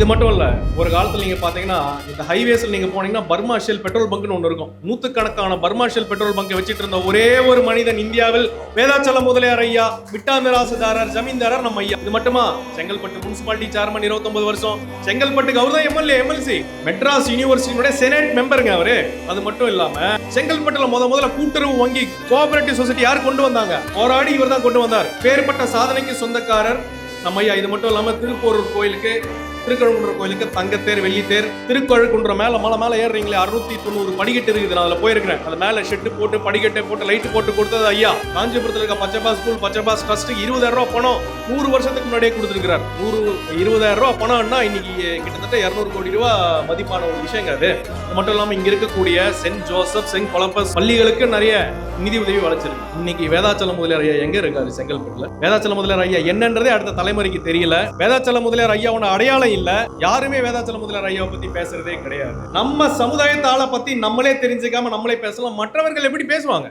இது மட்டும் இல்ல ஒரு காலத்துல நீங்க பாத்தீங்கன்னா இந்த ஹைவேஸ்ல நீங்க போனீங்கன்னா பர்மா ஷெல் பெட்ரோல் பங்க்னு ஒன்று இருக்கும். நூத்துக்கணக்கான பர்மா ஷெல் பெட்ரோல் பங்கை வச்சிட்டு இருந்த ஒரே ஒரு மனிதன் இந்தியாவில் வேதாச்சலம் முதலியார் ஐயா மிட்டாமிராசுதாரர் ஜமீன்தாரர் நம்ம ஐயா. இது மட்டுமா? செங்கல்பட்டு முனிசிபாலிட்டி சேர்மன் 29 வருஷம். செங்கல்பட்டுக்கு அவர் தான் எம்எல்ஏ எம்எல்சி மெட்ராஸ் யூனிவர்சிட்டியோட செனட் மெம்பருங்க அவரு. அது மட்டும் இல்லாம செங்கல்பட்டுல முத முதல்ல கூட்டுறவு வங்கி கோஆபரேட்டிவ் சொசைட்டி யார் கொண்டு வந்தாங்க? போராடி இவர் தான் கொண்டு வந்தார். பேர்பட்ட சாதனைக்கு சொந்தக்காரர் நம்ம ஐயா. இது மட்டும் இல்லாம திருப்போரூர் கோயிலுக்கு திருக்கழுக்குன்ற கோயிலுக்கு தங்கத்தேர் வெள்ளித்தேர் திருக்கழுக்குன்ற மேல மலை மேல ஏறுறீங்களே அறுநூத்தி தொண்ணூறு படிக்கட்டு இருக்குது. நான் அதுல போயிருக்கிறேன். அது மேல ஷெட்டு போட்டு படிக்கட்டை போட்டு லைட் போட்டு கொடுத்தது ஐயா. காஞ்சிபுரத்துல இருக்க பச்சைபா ஸ்கூல் பச்சைபா ட்ரஸ்ட் இருபதாயிரம் ரூபா பணம் நூறு வருஷத்துக்கு முன்னாடியே கொடுத்துருக்கிறார். நூறு இருபதாயிரம் ரூபாய் பணம்னா இன்னைக்கு கிட்டத்தட்ட இருநூறு கோடி ரூபா மதிப்பான ஒரு விஷயங்க அது. மட்டும் இல்லாம இங்க இருக்கக்கூடிய சென்ட் ஜோசப் சென்ட் கொலம்பஸ் பள்ளிகளுக்கு நிறைய நிதி உதவி வளைச்சிருக்கு இன்னைக்கு வேதாச்சலம் முதலியார் ஐயா எங்க இருக்காரு? செங்கல்பட்டுல. வேதாச்சலம் முதலியார் ஐயா என்னன்றதே அடுத்த தலைமுறைக்கு தெரியல. வேதாச்சலம் முதலியார் ஐயாவோட அடையாளம் இல்ல. யாருமே வேதாச்சலம் முதலியார் ஐயாவை பத்தி பேசுறதே கிடையாது. நம்ம சமுதாயத்தால பத்தி நம்மளே தெரிஞ்சுக்காம நம்மளே பேசலாம். மற்றவர்கள் எப்படி பேசுவாங்க?